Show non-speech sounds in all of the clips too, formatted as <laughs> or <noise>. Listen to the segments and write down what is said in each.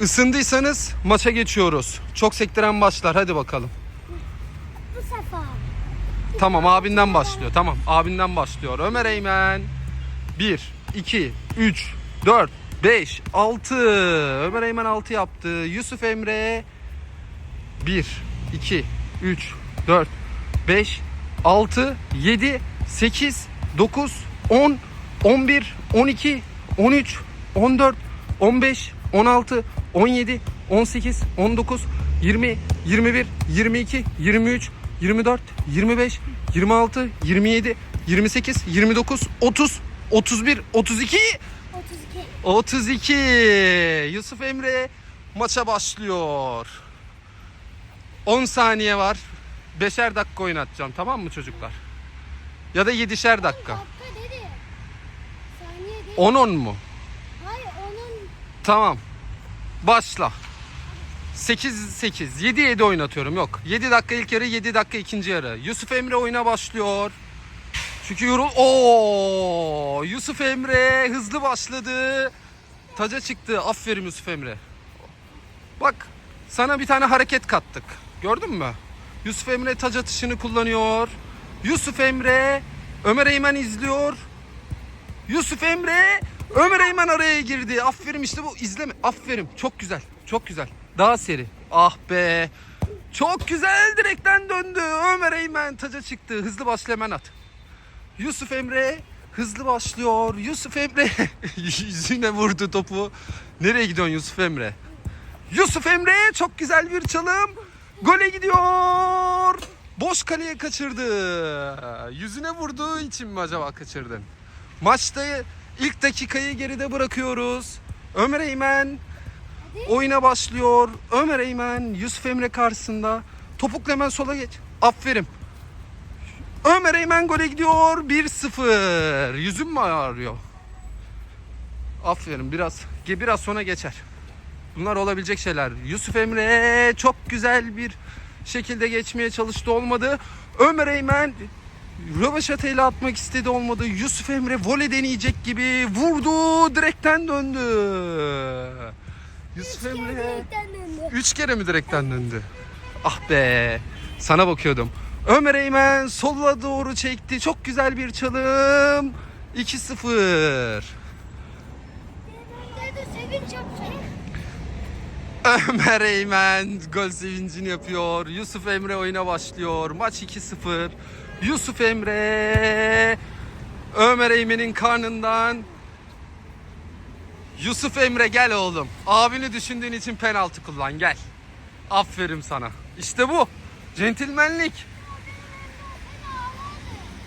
Isındıysanız maça geçiyoruz. Çok sektiren başlar. Hadi bakalım. Bu sefer. Tamam abinden başlıyor. Tamam abinden başlıyor. Ömer Eymen. 1, 2, 3, 4, 5, 6. Ömer Eymen 6 yaptı. Yusuf Emre. 1, 2, 3, 4, 5, 6, 7, 8, 9, 10, 11, 12, 13, 14, 15, 16, 17, 18, 19, 20, 21, 22, 23, 24, 25, 26, 27, 28, 29, 30, 31, 32, 32. 32. Yusuf Emre maça başlıyor. 10 saniye var. 5'er dakika oynatacağım tamam mı çocuklar? Ya da 7'şer dakika. Dakika dedi. Saniye değil. 10-10 mu? Hayır onun Tamam. Başla. 8 8 7 7 oynatıyorum. Yok. 7 dakika ilk yarı, 7 dakika ikinci yarı. Yusuf Emre oyuna başlıyor. Çünkü yorul. Oo! Yusuf Emre hızlı başladı. Taca çıktı. Aferin Yusuf Emre. Bak sana bir tane hareket kattık. Gördün mü? Yusuf Emre taç atışını kullanıyor. Yusuf Emre Ömer Eymen izliyor. Yusuf Emre Ömer Eymen araya girdi. Aferin işte bu izleme. Aferin. Çok güzel. Çok güzel. Daha seri. Ah be. Çok güzel direkten döndü. Ömer Eymen taca çıktı. Hızlı başla hemen at. Yusuf Emre hızlı başlıyor. Yusuf Emre <laughs> yüzüne vurdu topu. Nereye gidiyorsun Yusuf Emre? Yusuf Emre çok güzel bir çalım. Gole gidiyor. Boş kaleye kaçırdı. Yüzüne vurduğu için mi acaba kaçırdın? Maçta ilk dakikayı geride bırakıyoruz. Ömer Eymen oyuna başlıyor. Ömer Eymen Yusuf Emre karşısında. Topukla hemen sola geç. Aferin. Ömer Eymen gole gidiyor. 1-0. Yüzüm mü ağrıyor? Aferin biraz. Biraz sonra geçer. Bunlar olabilecek şeyler. Yusuf Emre çok güzel bir şekilde geçmeye çalıştı olmadı. Ömer Eymen rövaşatayla atmak istedi olmadı. Yusuf Emre voley deneyecek gibi vurdu direkten döndü. Yusuf Emre direkten döndü. üç kere mi direkten döndü? Ah be sana bakıyordum. Ömer Eymen sola doğru çekti. Çok güzel bir çalım. 2-0. Dedi sevinç yapacak. Ömer Eymen gol sevincini yapıyor. Yusuf Emre oyuna başlıyor. Maç 2-0. Yusuf Emre Ömer Eymen'in karnından Yusuf Emre gel oğlum. Abini düşündüğün için penaltı kullan gel. Aferin sana. İşte bu. Centilmenlik.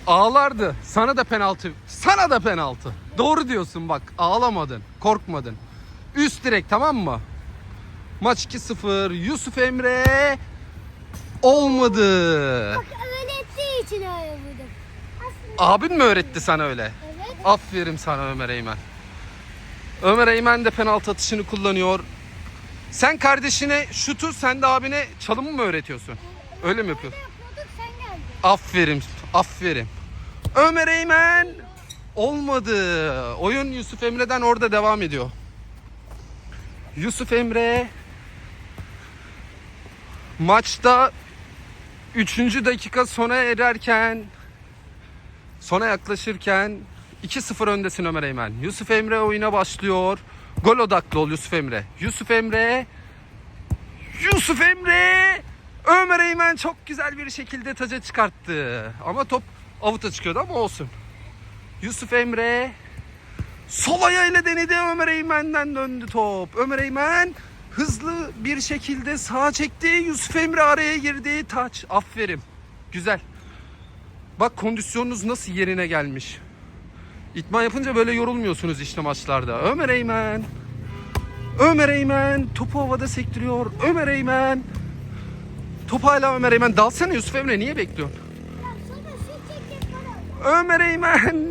Ağlardı. Sana da penaltı. Sana da penaltı. Doğru diyorsun bak. Ağlamadın. Korkmadın. Üst direk tamam mı? Maç 2-0. Yusuf Emre olmadı. İçin. Aslında Abin mi öğretti sana öyle? evet. Aferin sana Ömer Eymen. Ömer Eymen de penaltı atışını kullanıyor. Sen kardeşine şutu, sen de abine çalımı mı öğretiyorsun? Öyle mi yapıyorsun? Yapıyorduk sen geldin. Aferin, aferin. Ömer Eymen olmadı. Oyun Yusuf Emre'den orada devam ediyor. Yusuf Emre maçta 3. dakika sona ererken sona yaklaşırken 2-0 öndesin Ömer Eymen. Yusuf Emre oyuna başlıyor. Gol odaklı ol Yusuf Emre. Yusuf Emre Yusuf Emre Ömer Eymen çok güzel bir şekilde taca çıkarttı. Ama top avuta çıkıyordu ama olsun. Yusuf Emre sol ayağıyla denedi Ömer Eymen'den döndü top. Ömer Eymen hızlı bir şekilde sağa çekti. Yusuf Emre araya girdi. Taç. Aferin. Güzel. Bak kondisyonunuz nasıl yerine gelmiş. İtman yapınca böyle yorulmuyorsunuz işte maçlarda. Ömer Eymen. Ömer Eymen topu havada sektiriyor. Ömer Eymen. Top hala Ömer Eymen. Dalsana Yusuf Emre niye bekliyorsun? Ömer Eymen.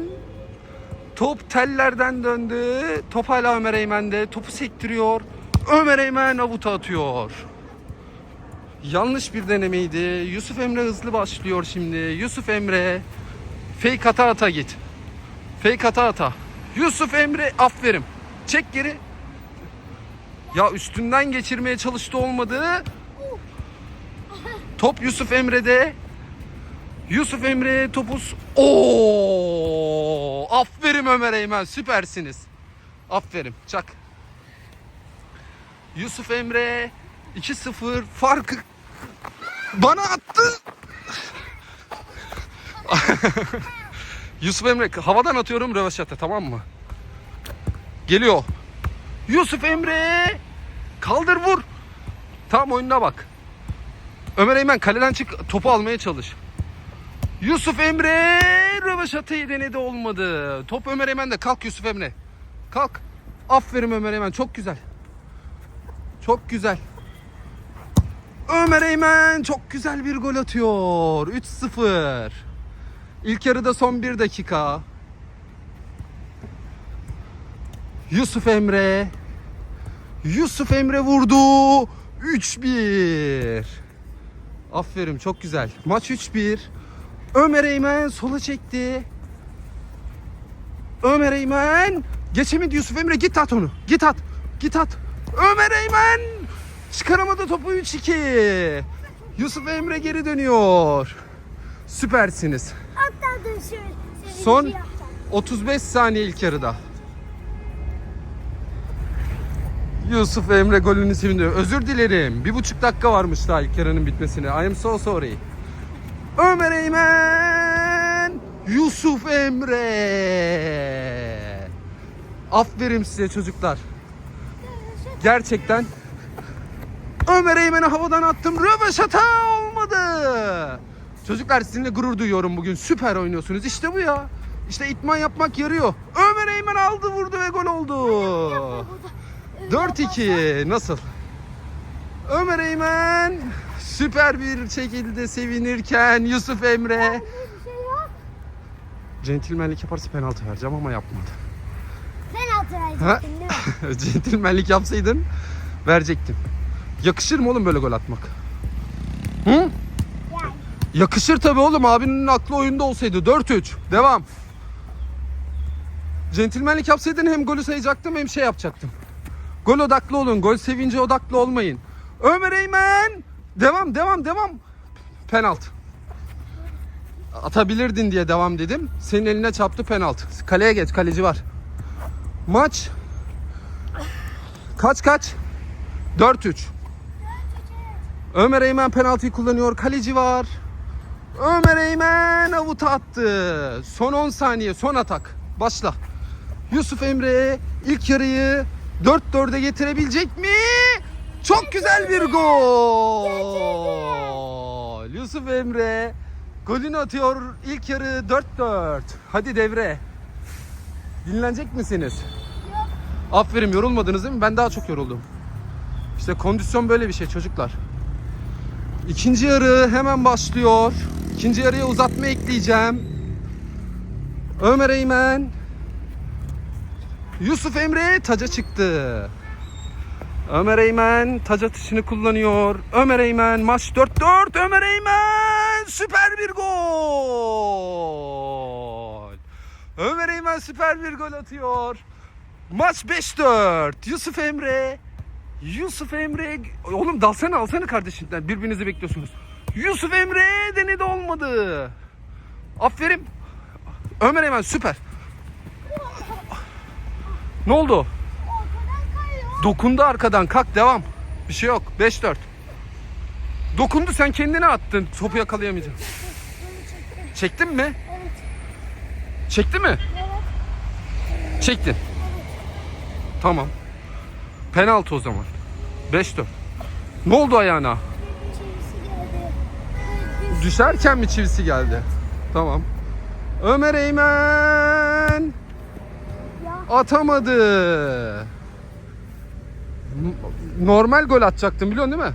Top tellerden döndü. Top hala Ömer Eymen'de. Topu sektiriyor. Ömer Eymen avuta atıyor. Yanlış bir denemeydi. Yusuf Emre hızlı başlıyor şimdi. Yusuf Emre. Fake ata ata git. Fake ata ata. Yusuf Emre aferin. Çek geri. Ya üstünden geçirmeye çalıştı olmadı. Top Yusuf Emre'de. Yusuf Emre topuz. Oo! Aferin Ömer Eymen süpersiniz. Aferin çak. Yusuf Emre 2-0 farkı bana attı. <laughs> Yusuf Emre havadan atıyorum röveşata tamam mı? Geliyor. Yusuf Emre kaldır vur. Tam oyununa bak. Ömer Eymen kaleden çık topu almaya çalış. Yusuf Emre röveşatayı denedi olmadı. Top Ömer Eymen'de kalk Yusuf Emre. Kalk. Aferin Ömer Eymen çok güzel. Çok güzel. Ömer Eymen çok güzel bir gol atıyor. 3-0. İlk yarıda son bir dakika. Yusuf Emre. Yusuf Emre vurdu. 3-1. Aferin çok güzel. Maç 3-1. Ömer Eymen sola çekti. Ömer Eymen geçemedi Yusuf Emre git at onu. Git at. Git at. Ömer Eymen çıkaramadı topu 3-2. Yusuf Emre geri dönüyor. Süpersiniz. Hatta şöyle. Son yapacağım. 35 saniye ilk yarıda. Yusuf Emre golünü sevindi. Özür dilerim. Bir buçuk dakika varmış daha ilk yarının bitmesine. I am so sorry. Ömer Eymen. Yusuf Emre. Aferin size çocuklar. Gerçekten Ömer Eymen'i havadan attım. Röveşata olmadı. Çocuklar sizinle gurur duyuyorum bugün. Süper oynuyorsunuz. İşte bu ya. İşte itman yapmak yarıyor. Ömer Eymen aldı vurdu ve gol oldu. 4-2 nasıl? Ömer Eymen süper bir şekilde sevinirken Yusuf Emre şey centilmenlik yaparsa penaltı vereceğim ama yapmadı. Verecektin değil mi? <laughs> centilmenlik yapsaydın verecektim. Yakışır mı oğlum böyle gol atmak? Hı? Yani. Yakışır tabii oğlum abinin aklı oyunda olsaydı 4-3 devam. Centilmenlik yapsaydın hem golü sayacaktım hem şey yapacaktım. Gol odaklı olun gol sevince odaklı olmayın. Ömer Eymen devam devam devam. Penaltı. Atabilirdin diye devam dedim. Senin eline çarptı penaltı. Kaleye geç kaleci var. Maç kaç kaç? 4-3. Ömer Eymen penaltıyı kullanıyor. Kaleci var. Ömer Eymen avuta attı. Son 10 saniye son atak. Başla. Yusuf Emre ilk yarıyı 4-4'e getirebilecek mi? Çok güzel bir gol. Yusuf Emre golünü atıyor. İlk yarı 4-4. Hadi devre. Dinlenecek misiniz? Aferin yorulmadınız değil mi? Ben daha çok yoruldum. İşte kondisyon böyle bir şey çocuklar. İkinci yarı hemen başlıyor. İkinci yarıya uzatma ekleyeceğim. Ömer Eymen. Yusuf Emre taca çıktı. Ömer Eymen taç atışını kullanıyor. Ömer Eymen maç 4-4. Ömer Eymen süper bir gol. Ömer Eymen süper bir gol atıyor. Maç 5-4. Yusuf Emre. Yusuf Emre. Oğlum dalsana alsana kardeşinden. Birbirinizi bekliyorsunuz. Yusuf Emre denedi olmadı. Aferin. Ömer Eymen süper. Ne oldu? Dokundu arkadan. Kalk devam. Bir şey yok. 5-4. Dokundu sen kendine attın. Topu yakalayamayacaksın. Çektin mi? Çekti mi? Evet. Çektin. Tamam. Penaltı o zaman. 5-4. Ne oldu ayağına? Düşerken mi çivisi geldi? Tamam. Ömer Eymen Ya. atamadı. Normal gol atacaktın biliyorsun değil mi?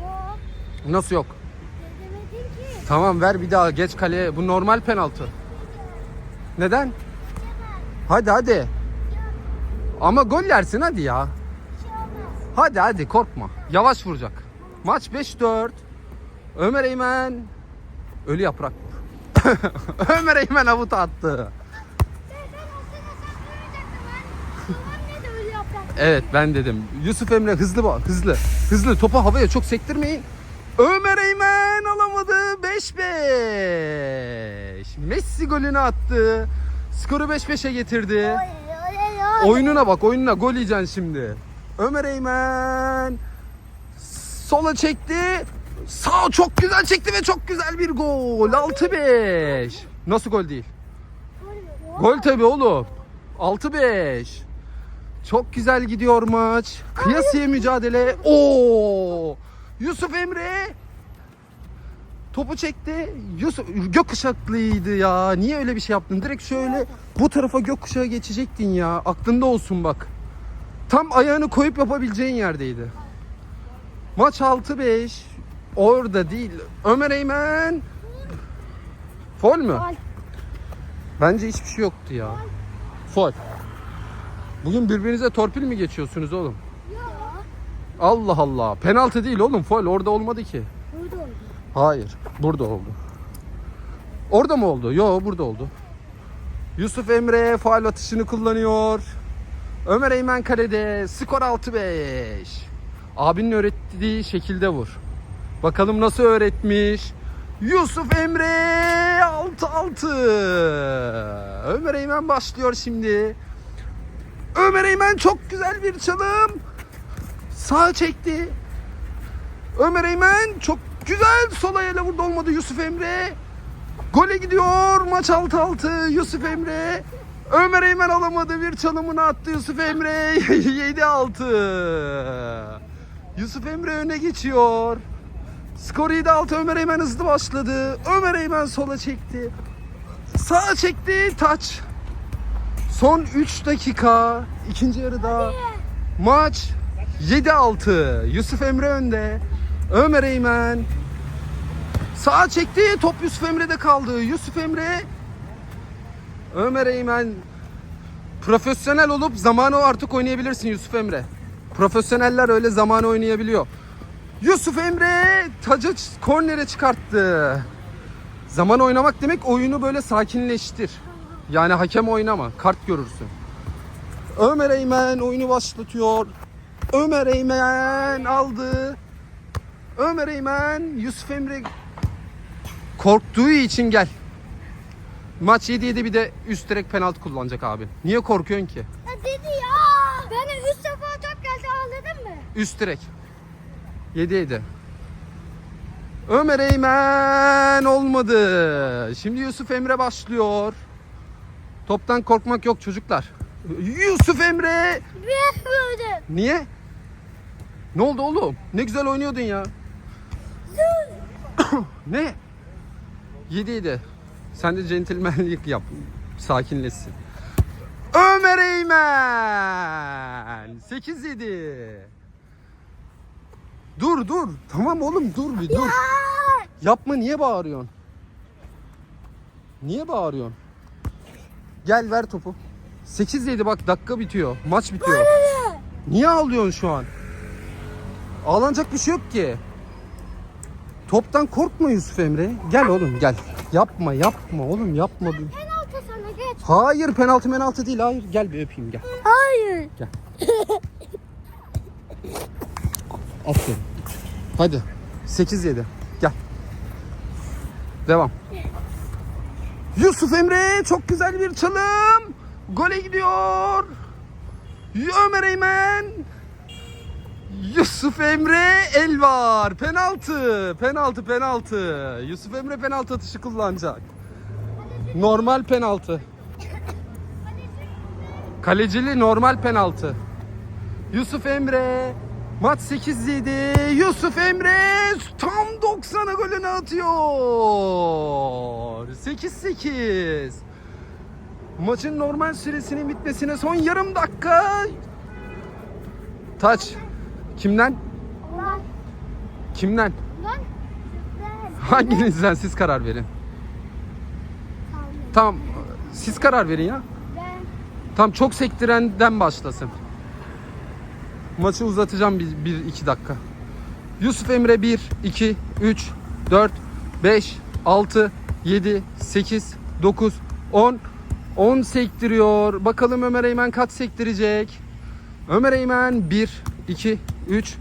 Yok. Nasıl yok? Tamam ver bir daha geç kaleye. Bu normal penaltı. Neden? Hadi hadi. Ama gol yersin hadi ya. Hadi hadi korkma. Yavaş vuracak. Maç 5-4. Ömer Eymen ölü yaprak. <laughs> Ömer Eymen avuta attı. Evet ben dedim. Yusuf Emre hızlı bak hızlı. Hızlı topu havaya çok sektirmeyin. Ömer Eymen alamadı 5-5. Messi golünü attı. Skoru 5-5'e getirdi. Oy, oy, oy. Oyununa bak oyununa gol yiyeceksin şimdi. Ömer Eymen sola çekti. Sağ çok güzel çekti ve çok güzel bir gol. 6-5. Nasıl gol değil? Gol tabi oğlum. 6-5. Çok güzel gidiyor maç. Kıyasıya mücadele. Oo! Yusuf Emre topu çekti. Yusuf gökkuşaklıydı ya. Niye öyle bir şey yaptın? Direkt şöyle bu tarafa gökkuşağı geçecektin ya. Aklında olsun bak. Tam ayağını koyup yapabileceğin yerdeydi. Maç 6-5. Orada değil. Ömer Eymen. Fol mü? Bence hiçbir şey yoktu ya. Fol. Bugün birbirinize torpil mi geçiyorsunuz oğlum? Allah Allah. Penaltı değil oğlum. Fol orada olmadı ki. Burada oldu. Hayır. Burada oldu. Orada mı oldu? Yo burada oldu. Yusuf Emre faal atışını kullanıyor. Ömer Eymen kalede. Skor 6-5. Abinin öğrettiği şekilde vur. Bakalım nasıl öğretmiş. Yusuf Emre 6-6. Ömer Eymen başlıyor şimdi. Ömer Eymen çok güzel bir çalım. Sağ çekti. Ömer Eymen çok güzel sol ayağıyla vurdu olmadı Yusuf Emre. Gole gidiyor maç 6-6 Yusuf Emre. Ömer Eymen alamadı bir çalımını attı Yusuf Emre <laughs> 7-6. Yusuf Emre öne geçiyor. Skor 7-6 Ömer Eymen hızlı başladı. Ömer Eymen sola çekti. Sağa çekti taç. Son 3 dakika ikinci yarıda maç 7-6 Yusuf Emre önde. Ömer Eymen sağa çekti. Top Yusuf Emre'de kaldı. Yusuf Emre Ömer Eymen profesyonel olup zamanı artık oynayabilirsin Yusuf Emre. Profesyoneller öyle zamanı oynayabiliyor. Yusuf Emre tacı ç- kornere çıkarttı. Zaman oynamak demek oyunu böyle sakinleştir. Yani hakem oynama, kart görürsün. Ömer Eymen oyunu başlatıyor. Ömer Eymen aldı. Ömer Eymen Yusuf Emre korktuğu için gel. Maç 7-7 bir de üst direk penaltı kullanacak abi. Niye korkuyorsun ki? Ya dedi ya. Bana üç defa top geldi ağladın mı? Üst direk. 7-7. Ömer Eymen olmadı. Şimdi Yusuf Emre başlıyor. Toptan korkmak yok çocuklar. Yusuf Emre. Niye? Ne oldu oğlum? Ne güzel oynuyordun ya. <coughs> ne? 7-7. Sen de centilmenlik yap. Sakinleşsin. Ömer Eymen. 8-7. Dur dur. Tamam oğlum dur bir dur. Yapma niye bağırıyorsun? Niye bağırıyorsun? Gel ver topu. 8-7 bak dakika bitiyor. Maç bitiyor. Niye ağlıyorsun şu an? Ağlanacak bir şey yok ki. Toptan korkma Yusuf Emre. Gel oğlum gel. Yapma yapma oğlum yapma. Penaltı sana geç. Hayır penaltı penaltı değil hayır. Gel bir öpeyim gel. Hayır. Aferin. Hadi. 8-7. Gel. Devam. Yusuf Emre çok güzel bir çalım. Gole gidiyor. Ömer Eymen. Yusuf Emre el var. Penaltı. Penaltı penaltı. Yusuf Emre penaltı atışı kullanacak. Normal penaltı. Kalecili normal penaltı. Yusuf Emre maç 8-7 Yusuf Emre tam 90'a golünü atıyor 8-8 Maçın normal süresinin bitmesine son yarım dakika Taç Kimden? Lan. Kimden? Lan. Hanginizden siz karar verin Tamam siz karar verin ya Ben. Tam çok sektirenden başlasın. Maçı uzatacağım bir, bir iki dakika. Yusuf Emre 1, 2, 3, 4, 5, 6, 7, 8, 9, 10. 10 sektiriyor. Bakalım Ömer Eymen kaç sektirecek? Ömer Eymen 1, 2, 3,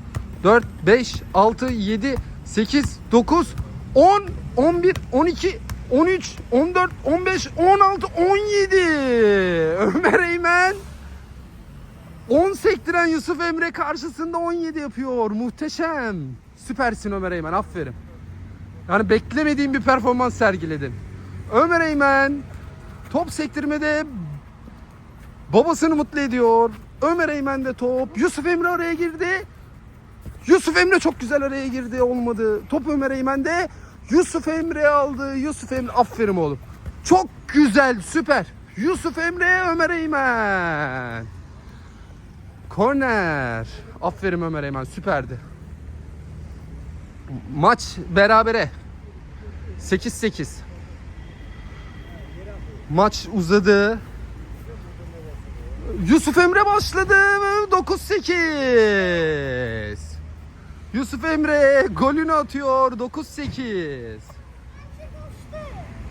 4, 5, 6, 7, 8, 9, 10, 11, 12, 13, 14, 15, 16, 17. Ömer Eymen 10 sektiren Yusuf Emre karşısında 17 yapıyor. Muhteşem. Süpersin Ömer Eymen. Aferin. Yani beklemediğim bir performans sergiledin. Ömer Eymen top sektirmede babasını mutlu ediyor. Ömer Eymen de top. Yusuf Emre araya girdi. Yusuf Emre çok güzel araya girdi. Olmadı. Top Ömer Eymen'de. Yusuf Emre aldı. Yusuf Emre aferin oğlum. Çok güzel süper. Yusuf Emre Ömer Eymen. Korner. Aferin Ömer Eymen süperdi. Maç berabere. 8-8. Maç uzadı. Yusuf Emre başladı. 9-8. Yusuf Emre golünü atıyor. 9-8.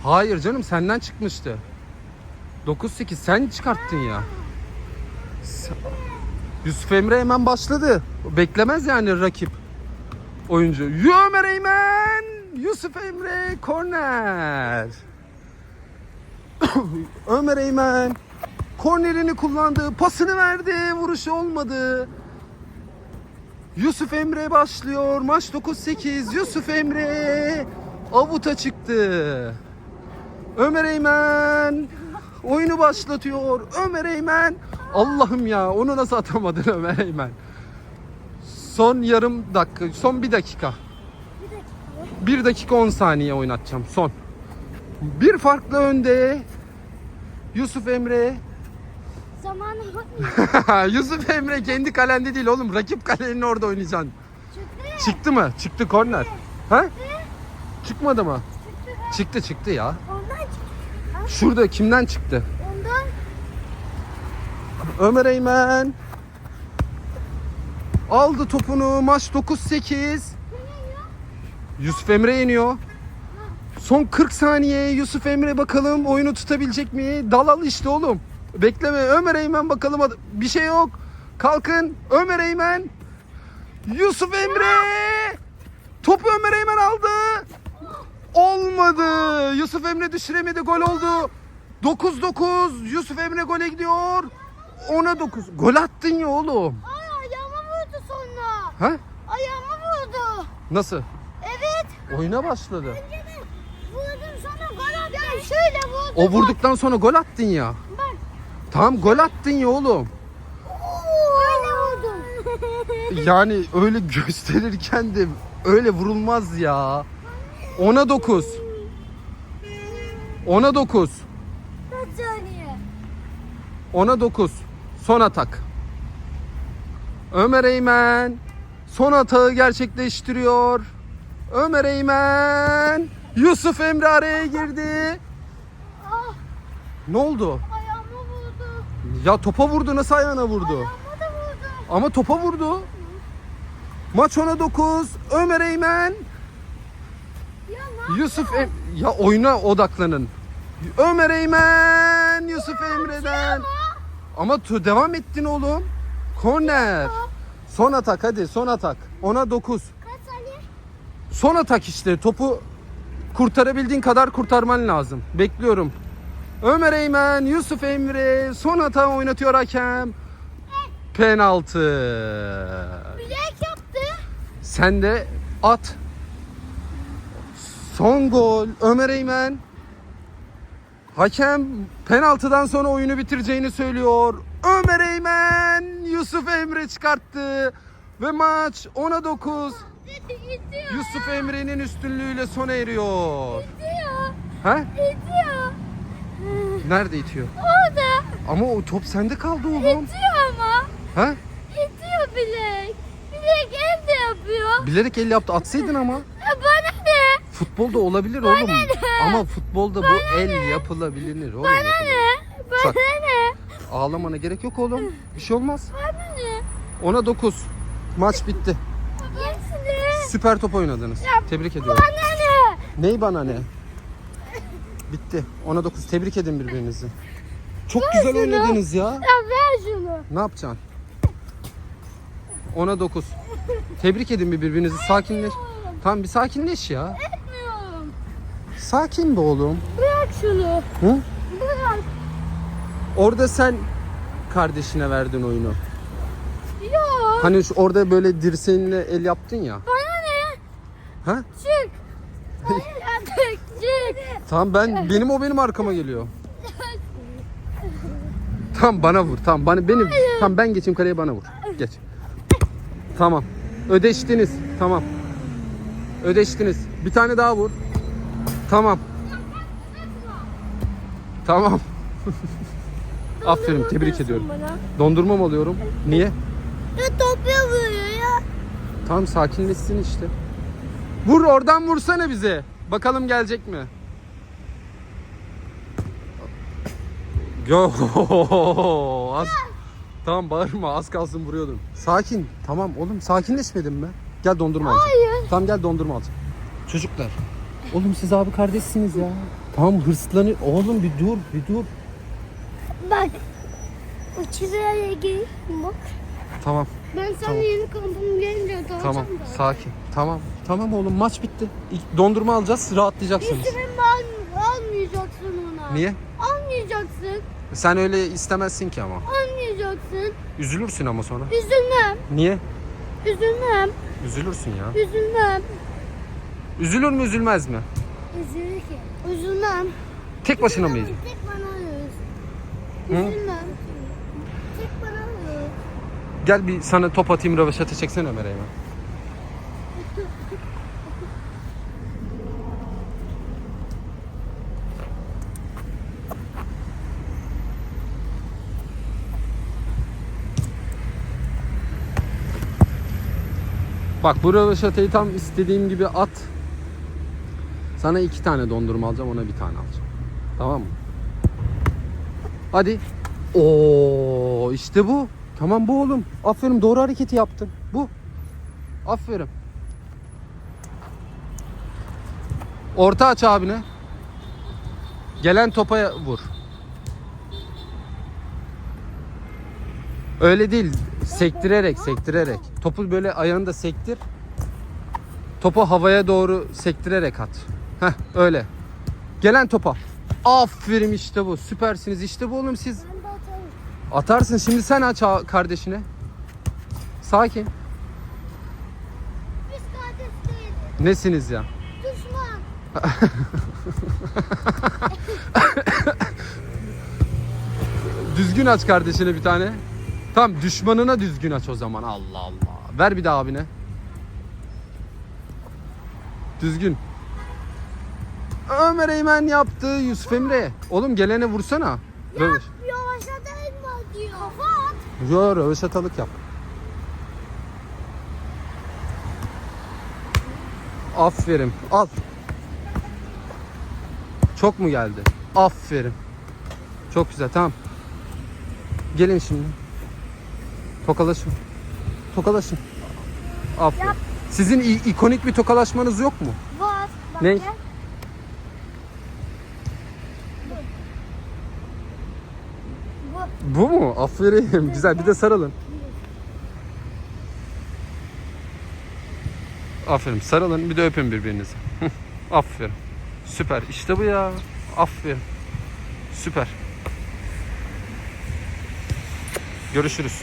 Hayır canım senden çıkmıştı. 9-8 sen çıkarttın ya. Yusuf Emre hemen başladı. Beklemez yani rakip oyuncu. Ömer Eymen! Yusuf Emre korner. <coughs> Ömer Eymen kornerini kullandı. Pasını verdi. Vuruşu olmadı. Yusuf Emre başlıyor. Maç 9-8. Yusuf Emre avuta çıktı. Ömer Eymen oyunu başlatıyor. Ömer Eymen Allah'ım ya onu nasıl atamadın Ömer Eymen? Son yarım dakika, son bir dakika. Bir dakika 10 saniye oynatacağım son. Bir farklı önde Yusuf Emre. Zamanı bakmıyor. <laughs> Yusuf Emre kendi kalende değil oğlum. Rakip kalenin orada oynayacaksın. Çıktı. Çıktı mı? Çıktı korner. Ha? Çıkmadı mı? Çıktı. Çıktı çıktı ya. Ondan çıktı. Şurada kimden çıktı? Ondan. Ömer Eymen. Aldı topunu. Maç 9-8. Yusuf Emre yeniyor. Son 40 saniye Yusuf Emre bakalım oyunu tutabilecek mi? Dalal işte oğlum. Bekleme Ömer Eymen bakalım bir şey yok. Kalkın Ömer Eymen. Yusuf Emre. Topu Ömer Eymen aldı. Olmadı. Yusuf Emre düşüremedi. Gol oldu. 9-9. Yusuf Emre gole gidiyor. 10'a 9. Gol attın ya oğlum. Ay ayağıma vurdu sonra. Ha? Ayağıma vurdu. Nasıl? Evet. Oyuna başladı. Önce de vurdum sonra gol attım. Ya şöyle vurdum. O vurduktan sonra gol attın ya. Tamam gol attın ya oğlum. Öyle vurdum. Yani öyle gösterirken de öyle vurulmaz ya. 10'a 9. 10'a 9. Kaç saniye? 10'a 9. Son atak. Ömer Eymen son atağı gerçekleştiriyor. Ömer Eymen Yusuf Emre araya girdi. Ah Ne oldu? Ya topa vurdu nasıl ayağına vurdu? Ayağıma da vurdu. Ama topa vurdu. Maç 10'a 9. Ömer Eymen Ya Yusuf em ya oyuna odaklanın. Ömer Eymen Yusuf Emre'den. Ama devam ettin oğlum. Korner. Son atak hadi son atak. Ona 9. Kaç saniye? Son atak işte topu kurtarabildiğin kadar kurtarman lazım. Bekliyorum. Ömer Eymen, Yusuf Emre son hata oynatıyor hakem. Penaltı. Bilek yaptı. Sen de at. Son gol Ömer Eymen. Hakem penaltıdan sonra oyunu bitireceğini söylüyor. Ömer Eymen Yusuf Emre çıkarttı. Ve maç 10'a 9. Gidiyor. Yusuf Emre'nin üstünlüğüyle sona eriyor. Gidiyor. Ha? Gidiyor. Nerede itiyor? Orada. Ama o top sende kaldı oğlum. İtiyor ama. Ha? İtiyor bilek. Bilek el de yapıyor. Bilerek el yaptı. Atsaydın ama. Ya bana ne? Futbolda olabilir oğlum. ne? Ama futbolda bu el yapılabilir oğlum. Bana yapılabilir. ne? Bana Çak. ne? Ağlamana gerek yok oğlum. Bir şey olmaz. Bana ne? Ona 9. Maç bitti. Süper top oynadınız. Ya Tebrik ediyorum. Bana ne? Ney bana ne? Bitti. Ona 9. Tebrik edin birbirinizi. Çok güzel oynadınız ya. Ya ver şunu. Ne yapacaksın? 10'a 9. Tebrik edin bir birbirinizi. Sakinleş. Tamam bir sakinleş ya. Etmiyorum. Sakin be oğlum. Bırak şunu. Hı? Bırak. Orada sen kardeşine verdin oyunu. Yok. Hani şu orada böyle dirseğinle el yaptın ya. Bana ne? Ha? Çık. Tamam ben benim o benim arkama geliyor. Tamam bana vur. Tamam bana benim. Tamam ben geçeyim kaleye bana vur. Geç. Tamam. Ödeştiniz. Tamam. Ödeştiniz. Bir tane daha vur. Tamam. Tamam. <laughs> Aferin tebrik ediyorum. Dondurma mı alıyorum? Niye? Ya top vuruyor ya. Tamam sakinleşsin işte. Vur oradan vursana bize. Bakalım gelecek mi? Yo <laughs> az. Tamam bağırma az kalsın vuruyordum. Sakin. Tamam oğlum sakinleşmedin mi? Gel dondurma alacağım. Hayır. Tamam gel dondurma alacağım. Çocuklar. Oğlum siz abi kardeşsiniz ya. Tamam hırslanıyor. Oğlum bir dur bir dur. Bak. O çizgiye gir. Bak. Tamam Ben sana Tamam. yeni kampım gelince tamam da. sakin. Tamam tamam oğlum maç bitti. İlk dondurma alacağız rahatlayacaksınız. İsmimi al, almayacaksın ona. Niye? Almayacaksın. Sen öyle istemezsin ki ama. Almayacaksın. Üzülürsün ama sonra. Üzülmem. Niye? Üzülmem. Üzülürsün ya. Üzülmem. Üzülür mü üzülmez mi? Üzülür ki. Üzülmem. Tek başına mı yiyeceksin? Tek bana. Hı? Üzülmem. Alıyoruz. Gel bir sana top atayım röveşata çeksene Ömer Eymen. Bak bu röveşatayı tam istediğim gibi at. Sana iki tane dondurma alacağım ona bir tane alacağım. Tamam mı? Hadi. Oo işte bu. Tamam bu oğlum. Aferin doğru hareketi yaptın. Bu. Aferin. Orta aç abine. Gelen topa vur. Öyle değil. Sektirerek, sektirerek. Topu böyle ayağında sektir. Topu havaya doğru sektirerek at. Heh, öyle. Gelen topa. Aferin işte bu. Süpersiniz. İşte bu oğlum siz. Atarsın. Şimdi sen aç kardeşine. Sakin. Biz kardeş değiliz. Nesiniz ya? Düşman. <laughs> Düzgün aç kardeşine bir tane. Tamam düşmanına düzgün aç o zaman. Allah Allah. Ver bir daha abine. Düzgün. Ömer Eymen yaptı Yusuf Emre. Oğlum gelene vursana. Mı diyor. Kafa at. Yo röveşatalık yap. Aferin. Al. Çok mu geldi? Aferin. Çok güzel tamam. Gelin şimdi. Tokalaşın. Tokalaşın. Aferin. Yap. Sizin ikonik bir tokalaşmanız yok mu? Var. Bak Ne? gel. Aferin. <laughs> Güzel. Bir de sarılın. Aferin. Sarılın. Bir de öpün birbirinizi. <laughs> Aferin. Süper. İşte bu ya. Aferin. Süper. Görüşürüz.